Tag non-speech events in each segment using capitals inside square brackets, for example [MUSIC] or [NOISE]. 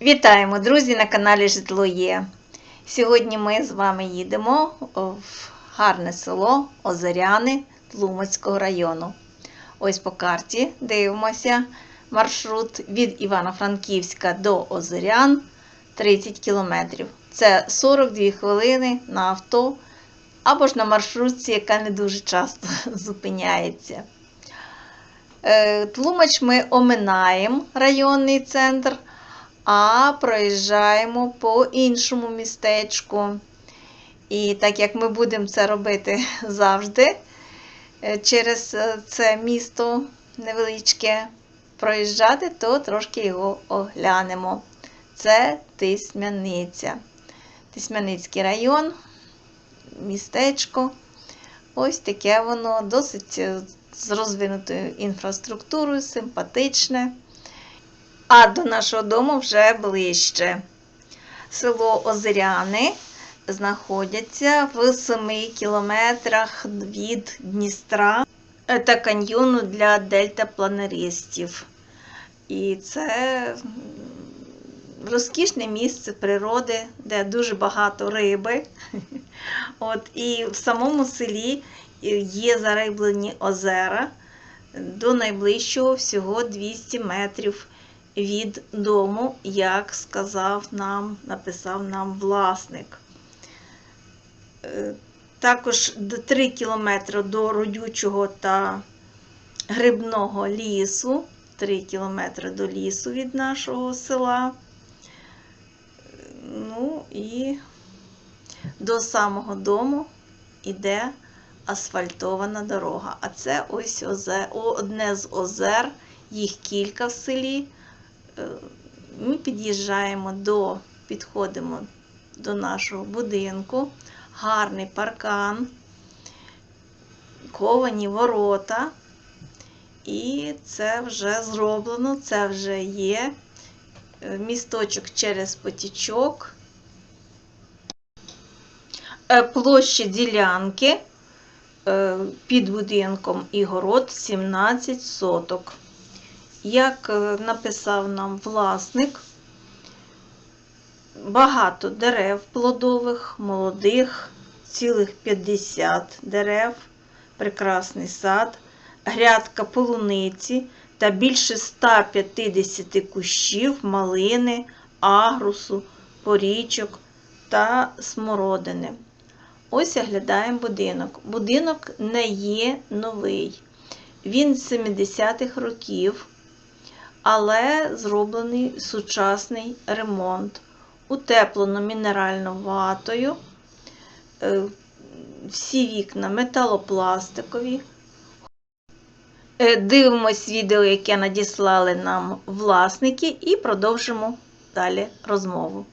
Вітаємо, друзі, на каналі Житло Є. Сьогодні ми з вами їдемо в гарне село Озеряни Тлумацького району. Ось по карті дивимося маршрут від Івано-Франківська до Озерян 30 кілометрів. Це 42 хвилини на авто або ж на маршрутці, яка не дуже часто [LAUGHS] зупиняється. Е, Тлумач ми оминаємо районний центр а проїжджаємо по іншому містечку. І так як ми будемо це робити [LAUGHS] завжди, е, через е, це місто невеличке проїжджати, то трошки його оглянемо. Це Тисмяниця. Тисмяницький район, містечко. Ось таке воно досить е, з розвинутою інфраструктурою, симпатичне а до нашого дому вже ближче. Село Озеряни знаходяться в 7 кілометрах від Дністра та каньйону для дельтапланеристів. І це розкішне місце природи, де дуже багато риби. [LAUGHS] От, І в самому селі є зариблені озера. До найближчого всього 200 метрів від дому, як сказав нам, написав нам власник. Е, також 3 кілометри до родючого та грибного лісу, 3 кілометри до лісу від нашого села. Ну і до самого дому йде асфальтована дорога. А це ось озер, одне з озер, їх кілька в селі. Е, ми під'їжджаємо до, підходимо до нашого будинку, гарний паркан, ковані ворота. І це вже зроблено, це вже є е, місточок через потічок, е, площа ділянки під будинком і город 17 соток. Як е, написав нам власник, багато дерев плодових, молодих, цілих 50 дерев, прекрасний сад, грядка полуниці та більше 150 кущів малини, агрусу, порічок та смородини. Ось оглядаємо будинок. Будинок не є новий. Він з 70-х років але зроблений сучасний ремонт. Утеплено мінеральною ватою. Е, всі вікна металопластикові. Е, дивимось відео, яке надіслали нам власники, і продовжимо далі розмову.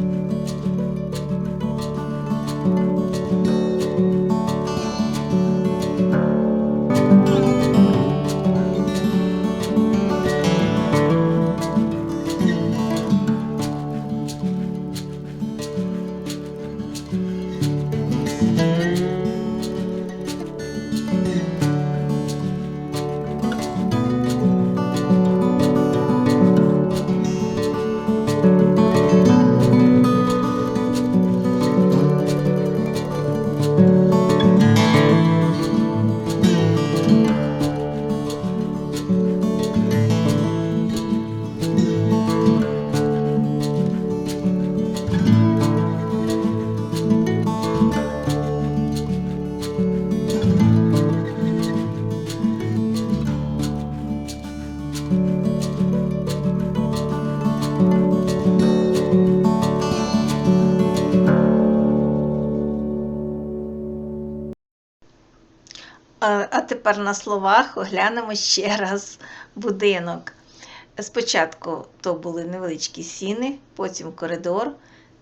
А а тепер на словах оглянемо ще раз будинок. Спочатку то були невеличкі сіни, потім коридор,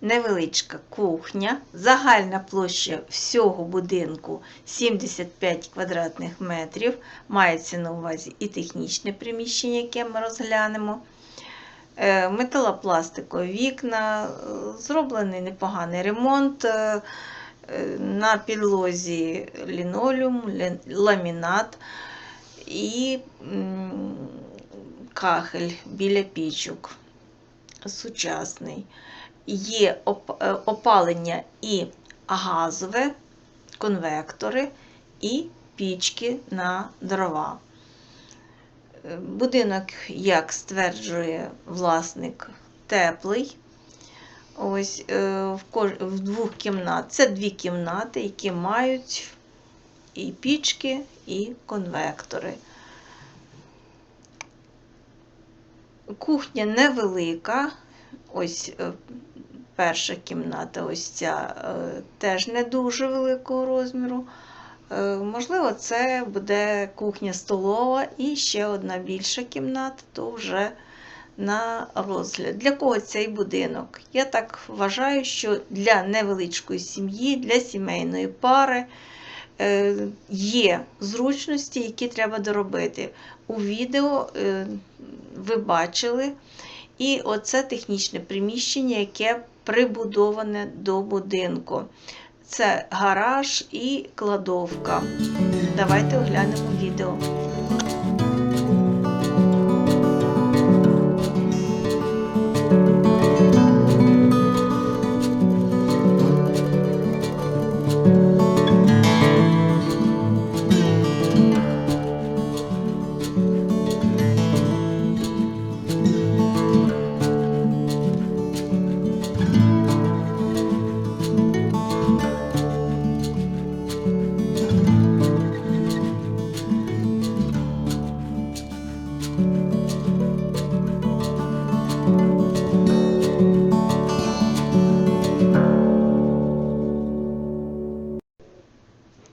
невеличка кухня, загальна площа всього будинку 75 квадратних метрів. Мається на увазі і технічне приміщення, яке ми розглянемо. Е, Металопластикові вікна, е, зроблений непоганий ремонт. е, На підлозі лінолеум, ламінат і кахель біля пічок. Сучасний. Є опалення і газове, конвектори, і пічки на дрова. Будинок, як стверджує власник, теплий. Ось е, в, в двох кімнат. Це дві кімнати, які мають і пічки, і конвектори. Кухня невелика. Ось е, перша кімната, ось ця е, теж не дуже великого розміру. Е, Можливо, це буде кухня столова і ще одна більша кімната, то вже на розгляд. Для кого цей будинок? Я так вважаю, що для невеличкої сім'ї, для сімейної пари е, є зручності, які треба доробити. У відео е, ви бачили, і оце технічне приміщення, яке прибудоване до будинку. Це гараж і кладовка. Давайте оглянемо відео.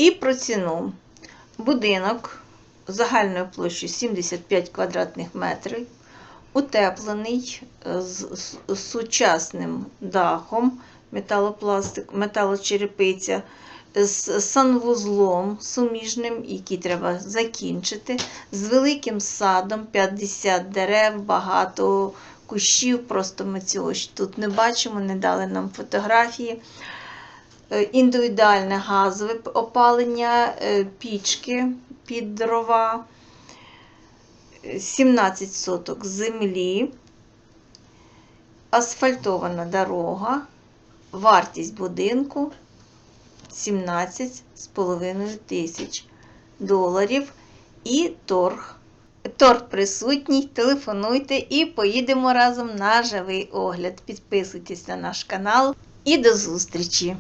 І про ціну. Будинок загальною площею 75 квадратних метрів, утеплений з сучасним дахом, металопластик, металочерепиця, з санвузлом суміжним, який треба закінчити, з великим садом, 50 дерев, багато кущів. Просто ми цього тут не бачимо, не дали нам фотографії. Е, індивідуальне газове опалення, е, пічки під дрова, е, 17 соток землі, асфальтована дорога, вартість будинку 17,5 тисяч доларів. і торг. Торг присутній, телефонуйте і поїдемо разом на живий огляд. Підписуйтесь на наш канал і до зустрічі!